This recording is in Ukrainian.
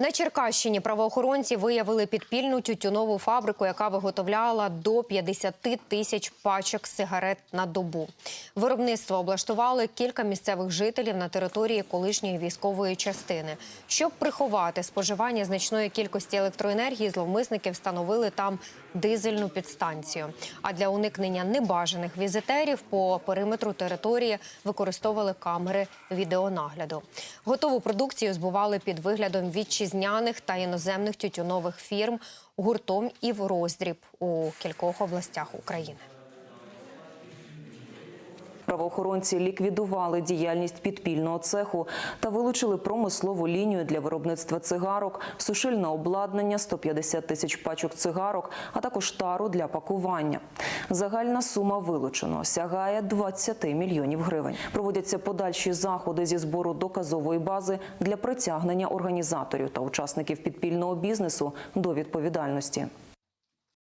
На Черкащині правоохоронці виявили підпільну тютюнову фабрику, яка виготовляла до 50 тисяч пачок сигарет на добу. Виробництво облаштували кілька місцевих жителів на території колишньої військової частини. Щоб приховати споживання значної кількості електроенергії, зловмисники встановили там дизельну підстанцію. А для уникнення небажаних візитерів по периметру території використовували камери відеонагляду. Готову продукцію збували під виглядом вітчизняних та іноземних тютюнових фірм гуртом і в роздріб у кількох областях України. Правоохоронці ліквідували діяльність підпільного цеху та вилучили промислову лінію для виробництва цигарок, сушильне обладнання, 150 тисяч пачок цигарок, а також тару для пакування. Загальна сума вилученого сягає 20 мільйонів гривень. Проводяться подальші заходи зі збору доказової бази для притягнення організаторів та учасників підпільного бізнесу до відповідальності.